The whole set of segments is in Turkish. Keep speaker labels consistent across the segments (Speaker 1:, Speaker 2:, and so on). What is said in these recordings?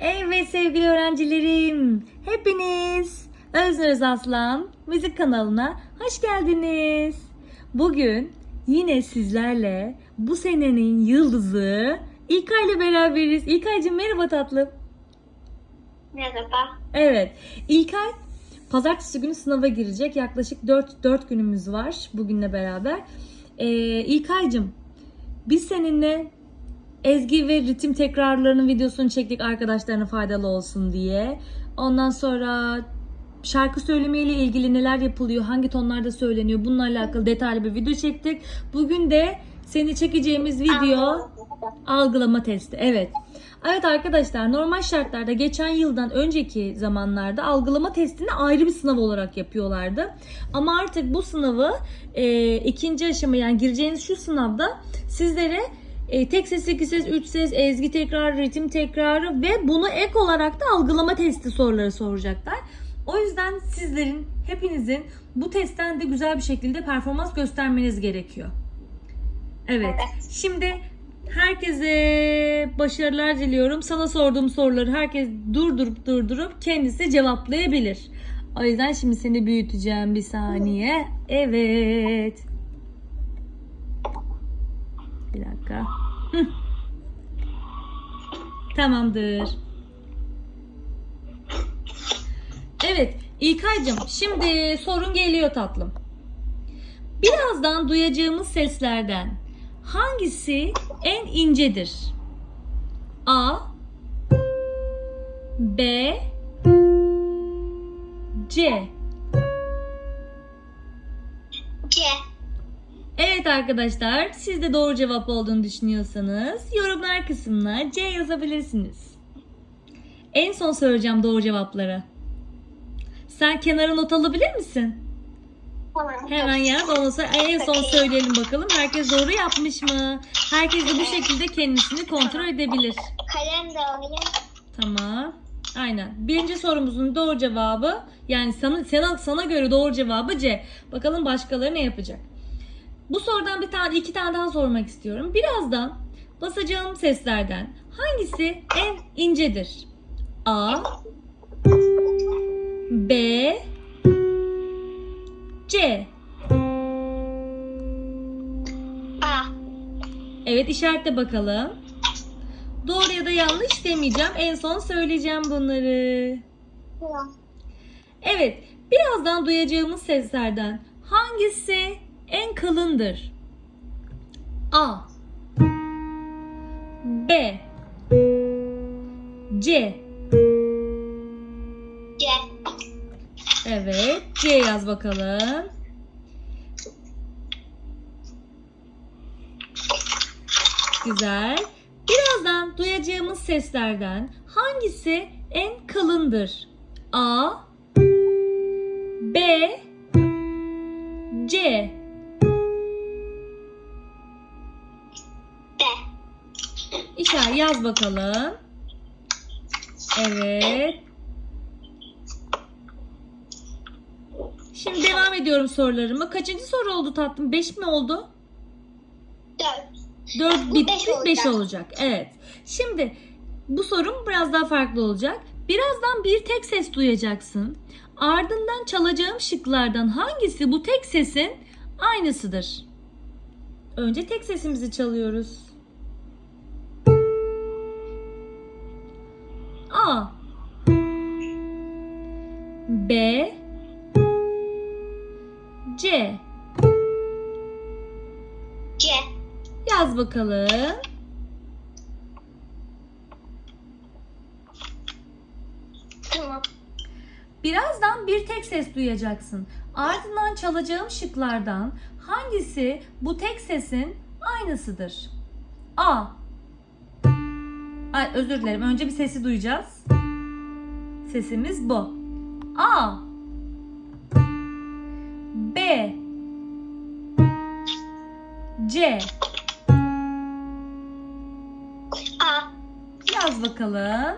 Speaker 1: Evet sevgili öğrencilerim, hepiniz Öznur Aslan müzik kanalına hoş geldiniz. Bugün yine sizlerle bu senenin yıldızı İlkay ile beraberiz. İlkay'cığım merhaba tatlım.
Speaker 2: Merhaba.
Speaker 1: Evet, İlkay pazartesi günü sınava girecek. Yaklaşık 4, 4 günümüz var bugünle beraber. Ee, İlkay'cığım biz seninle ezgi ve ritim tekrarlarının videosunu çektik arkadaşlarına faydalı olsun diye. Ondan sonra şarkı söylemeyle ilgili neler yapılıyor, hangi tonlarda söyleniyor bununla alakalı detaylı bir video çektik. Bugün de seni çekeceğimiz video algılama testi. Evet. Evet arkadaşlar normal şartlarda geçen yıldan önceki zamanlarda algılama testini ayrı bir sınav olarak yapıyorlardı. Ama artık bu sınavı e, ikinci aşama yani gireceğiniz şu sınavda sizlere e, tek ses, iki ses, üç ses, ezgi tekrarı, ritim tekrarı ve bunu ek olarak da algılama testi soruları soracaklar. O yüzden sizlerin, hepinizin bu testten de güzel bir şekilde performans göstermeniz gerekiyor. Evet.
Speaker 2: Evet.
Speaker 1: Şimdi herkese başarılar diliyorum. Sana sorduğum soruları herkes durdurup durdurup kendisi cevaplayabilir. O yüzden şimdi seni büyüteceğim bir saniye. Evet. Bir dakika. Tamamdır. Evet İlkay'cığım şimdi sorun geliyor tatlım. Birazdan duyacağımız seslerden hangisi en incedir? A B C. Evet arkadaşlar siz de doğru cevap olduğunu düşünüyorsanız yorumlar kısmına C yazabilirsiniz. En son söyleyeceğim doğru cevapları. Sen kenara not alabilir misin?
Speaker 2: Tamam.
Speaker 1: Hemen yaz. Sonra en son söyleyelim bakalım. Herkes doğru yapmış mı? Herkes de bu şekilde kendisini kontrol edebilir.
Speaker 2: Kalem de alayım.
Speaker 1: Tamam. Aynen. Birinci sorumuzun doğru cevabı yani sana, sana, sana göre doğru cevabı C. Bakalım başkaları ne yapacak? Bu sorudan bir tane iki tane daha sormak istiyorum. Birazdan basacağım seslerden hangisi en incedir? A B C
Speaker 2: A.
Speaker 1: Evet işaretle bakalım. Doğru ya da yanlış demeyeceğim. En son söyleyeceğim bunları. Evet, birazdan duyacağımız seslerden hangisi en kalındır? A B C
Speaker 2: C.
Speaker 1: Evet, C yaz bakalım. Güzel. Birazdan duyacağımız seslerden hangisi en kalındır? A B C İşaret yaz bakalım. Evet. Şimdi devam ediyorum sorularıma. Kaçıncı soru oldu tatlım? 5 mi oldu?
Speaker 2: Dört.
Speaker 1: 4
Speaker 2: Bu
Speaker 1: bitti,
Speaker 2: beş
Speaker 1: 5
Speaker 2: olacak.
Speaker 1: olacak. Evet. Şimdi bu sorum biraz daha farklı olacak. Birazdan bir tek ses duyacaksın. Ardından çalacağım şıklardan hangisi bu tek sesin aynısıdır? Önce tek sesimizi çalıyoruz. A B C
Speaker 2: C.
Speaker 1: Yaz bakalım.
Speaker 2: Tamam.
Speaker 1: Birazdan bir tek ses duyacaksın. Ardından çalacağım şıklardan hangisi bu tek sesin aynısıdır? A. Ay özür dilerim. Önce bir sesi duyacağız. Sesimiz bu. A. B. C.
Speaker 2: A.
Speaker 1: Yaz bakalım.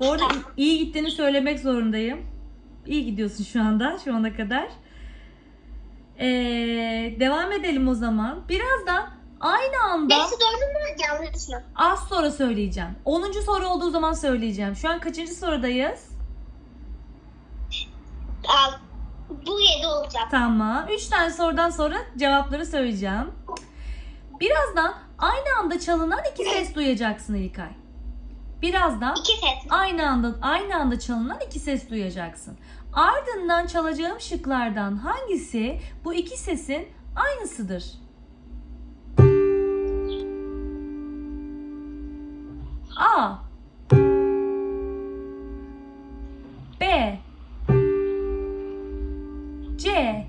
Speaker 1: Bu arada iyi gittiğini söylemek zorundayım. İyi gidiyorsun şu anda, şu ana kadar. Ee, devam edelim o zaman. Birazdan Aynı anda
Speaker 2: Hepsi doğru mu yanlış mı?
Speaker 1: az sonra söyleyeceğim. 10. soru olduğu zaman söyleyeceğim. Şu an kaçıncı sorudayız?
Speaker 2: Aa, bu yedi olacak.
Speaker 1: Tamam. 3 tane sorudan sonra cevapları söyleyeceğim. Birazdan aynı anda çalınan iki ses duyacaksın İlkay. Birazdan
Speaker 2: İki ses.
Speaker 1: aynı anda aynı anda çalınan iki ses duyacaksın. Ardından çalacağım şıklardan hangisi bu iki sesin aynısıdır? A B C.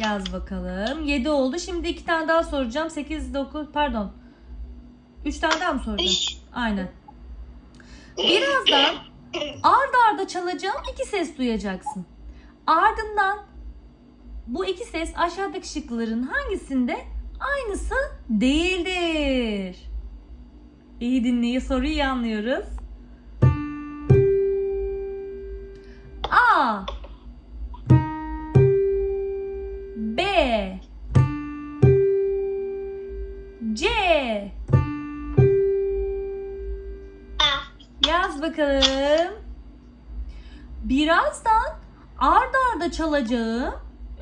Speaker 1: Yaz bakalım. 7 oldu. Şimdi iki tane daha soracağım. 8, 9 pardon. 3 tane daha mı soracağım? Aynen. Birazdan ard arda çalacağım iki ses duyacaksın. Ardından bu iki ses aşağıdaki şıkların hangisinde aynısı değildir? İyi dinleyin soruyu anlıyoruz. A çalacağım.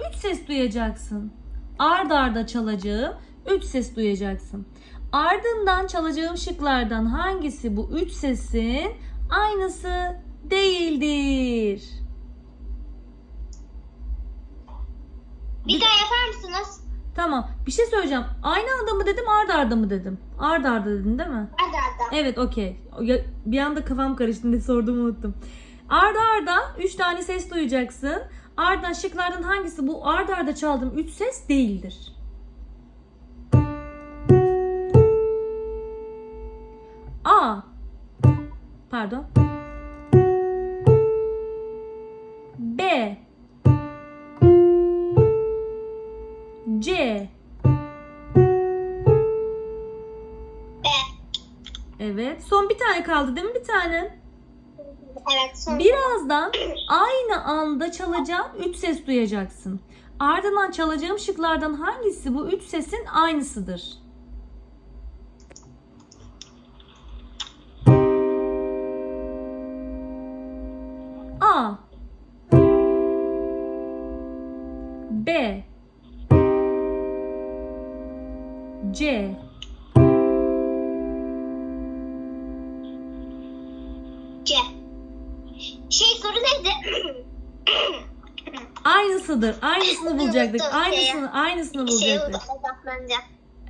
Speaker 1: Üç ses duyacaksın. Ard arda çalacağım. Üç ses duyacaksın. Ardından çalacağım şıklardan hangisi bu üç sesin aynısı değildir?
Speaker 2: Bir daha yapar mısınız?
Speaker 1: Tamam. Bir şey söyleyeceğim. Aynı anda mı dedim, ard arda mı dedim? Ard arda dedin değil mi?
Speaker 2: Arda arda.
Speaker 1: Evet okey. Bir anda kafam karıştı ne sorduğumu unuttum. Arda arda 3 tane ses duyacaksın. Ardından şıklardan hangisi bu arda arda çaldığım 3 ses değildir? A. Pardon. B. C. Evet. Son bir tane kaldı değil mi bir tane? Birazdan aynı anda çalacağım 3 ses duyacaksın. Ardından çalacağım şıklardan hangisi bu 3 sesin aynısıdır? A B C. Aynısıdır. Aynısını bulacaktık. Aynısını, aynısını
Speaker 2: şey
Speaker 1: bulacaktık.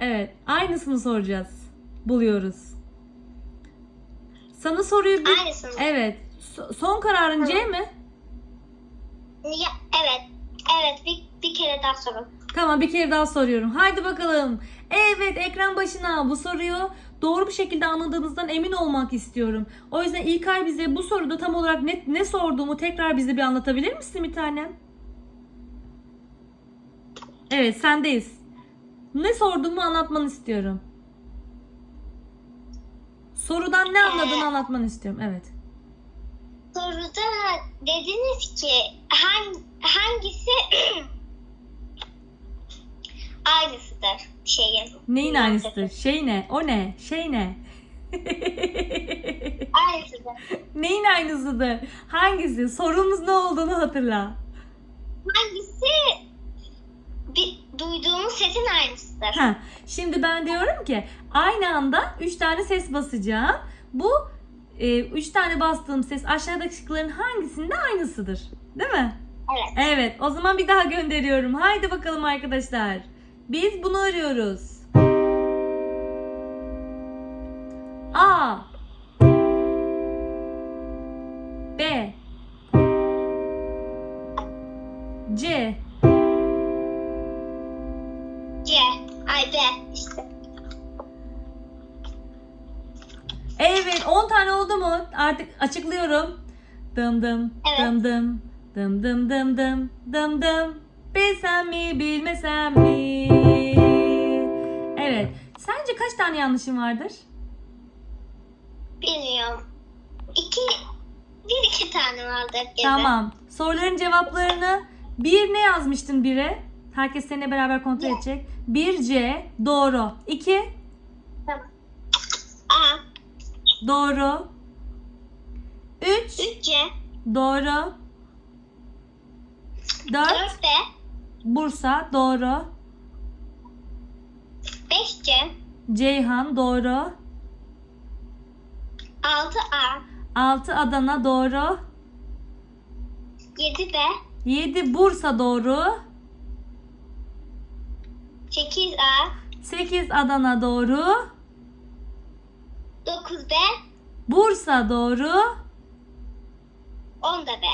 Speaker 1: Evet, aynısını soracağız. Buluyoruz. Sana soruyu bir...
Speaker 2: Aynısını.
Speaker 1: Evet. So- son kararın C mi?
Speaker 2: Ya, evet. Evet. Bir, bir kere daha sorun.
Speaker 1: Tamam bir kere daha soruyorum. Haydi bakalım. Evet ekran başına bu soruyu doğru bir şekilde anladığınızdan emin olmak istiyorum. O yüzden İlkay bize bu soruda tam olarak ne, ne sorduğumu tekrar bize bir anlatabilir misin bir tanem? Evet sendeyiz. Ne sorduğumu anlatmanı istiyorum. Sorudan ne anladığını anlatmanı istiyorum. Evet.
Speaker 2: Soruda dediniz ki hang, hangisi aynısıdır şeyin.
Speaker 1: Neyin aynısıdır? Şey ne? O ne? Şey ne?
Speaker 2: Aynısıdır.
Speaker 1: Neyin aynısıdır? Hangisi? Sorumuz ne olduğunu hatırla.
Speaker 2: Hangisi bir, duyduğumuz sesin aynısıdır.
Speaker 1: Ha, şimdi ben diyorum ki aynı anda 3 tane ses basacağım. Bu 3 tane bastığım ses aşağıdaki şıkların hangisinde aynısıdır? Değil mi?
Speaker 2: Evet.
Speaker 1: Evet. O zaman bir daha gönderiyorum. Haydi bakalım arkadaşlar. Biz bunu arıyoruz. Açıklıyorum. Dım dım
Speaker 2: Evet.
Speaker 1: dım dım dım dım dım dım dım dım Bilsem mi bilmesem mi? Evet. Sence kaç tane yanlışım vardır?
Speaker 2: Bilmiyorum. İki, bir iki tane vardır gene.
Speaker 1: Tamam. Soruların cevaplarını Bir ne yazmıştın bire? Herkes seninle beraber kontrol
Speaker 2: C.
Speaker 1: edecek. Bir C doğru. İki
Speaker 2: Tamam. A.
Speaker 1: doğru. Üç
Speaker 2: 3C.
Speaker 1: doğru. Dört
Speaker 2: 4D.
Speaker 1: Bursa doğru.
Speaker 2: 5C.
Speaker 1: Ceyhan doğru.
Speaker 2: 6A.
Speaker 1: 6 Adana doğru.
Speaker 2: 7D.
Speaker 1: 7 Bursa doğru.
Speaker 2: 8A.
Speaker 1: 8 Adana doğru.
Speaker 2: 9D.
Speaker 1: Bursa doğru.
Speaker 2: 10 da B.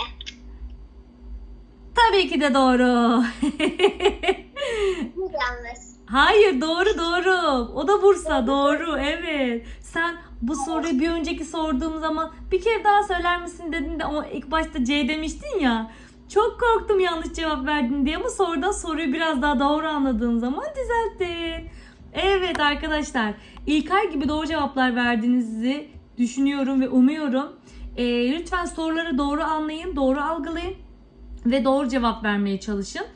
Speaker 1: Tabii ki de doğru.
Speaker 2: Bu yanlış.
Speaker 1: Hayır doğru doğru. O da Bursa doğru evet. Sen bu soruyu bir önceki sorduğum zaman bir kere daha söyler misin dedin de ama ilk başta C demiştin ya. Çok korktum yanlış cevap verdin diye ama soruda soruyu biraz daha doğru anladığın zaman düzelttin. Evet arkadaşlar İlkay gibi doğru cevaplar verdiğinizi düşünüyorum ve umuyorum. Ee, lütfen soruları doğru anlayın, doğru algılayın ve doğru cevap vermeye çalışın.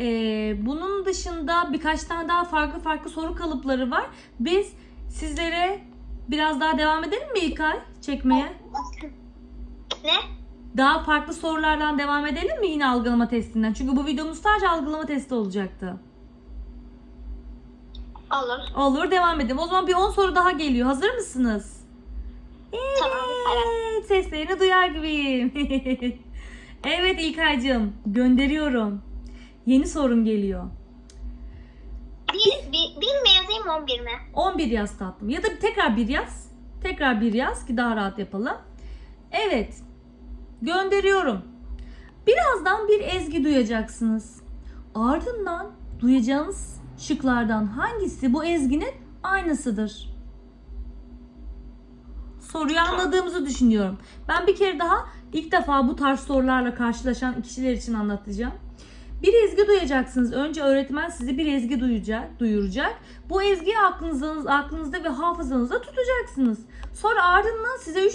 Speaker 1: Ee, bunun dışında birkaç tane daha farklı farklı soru kalıpları var. Biz sizlere biraz daha devam edelim mi İlkay çekmeye?
Speaker 2: Ne?
Speaker 1: Daha farklı sorulardan devam edelim mi yine algılama testinden? Çünkü bu videomuz sadece algılama testi olacaktı.
Speaker 2: Olur.
Speaker 1: Olur devam edelim. O zaman bir 10 soru daha geliyor. Hazır mısınız?
Speaker 2: Tamam,
Speaker 1: evet. Seslerini duyar gibiyim. evet İlkay'cığım gönderiyorum. Yeni sorum geliyor.
Speaker 2: Bir, bir, bir mi yazayım 11 mi?
Speaker 1: 11 yaz tatlım. Ya da tekrar bir yaz. Tekrar bir yaz ki daha rahat yapalım. Evet. Gönderiyorum. Birazdan bir ezgi duyacaksınız. Ardından duyacağınız şıklardan hangisi bu ezginin aynısıdır? Soruyu anladığımızı düşünüyorum. Ben bir kere daha ilk defa bu tarz sorularla karşılaşan kişiler için anlatacağım. Bir ezgi duyacaksınız. Önce öğretmen size bir ezgi duyacak, duyuracak. Bu ezgiyi aklınızda, aklınızda ve hafızanızda tutacaksınız. Sonra ardından size 3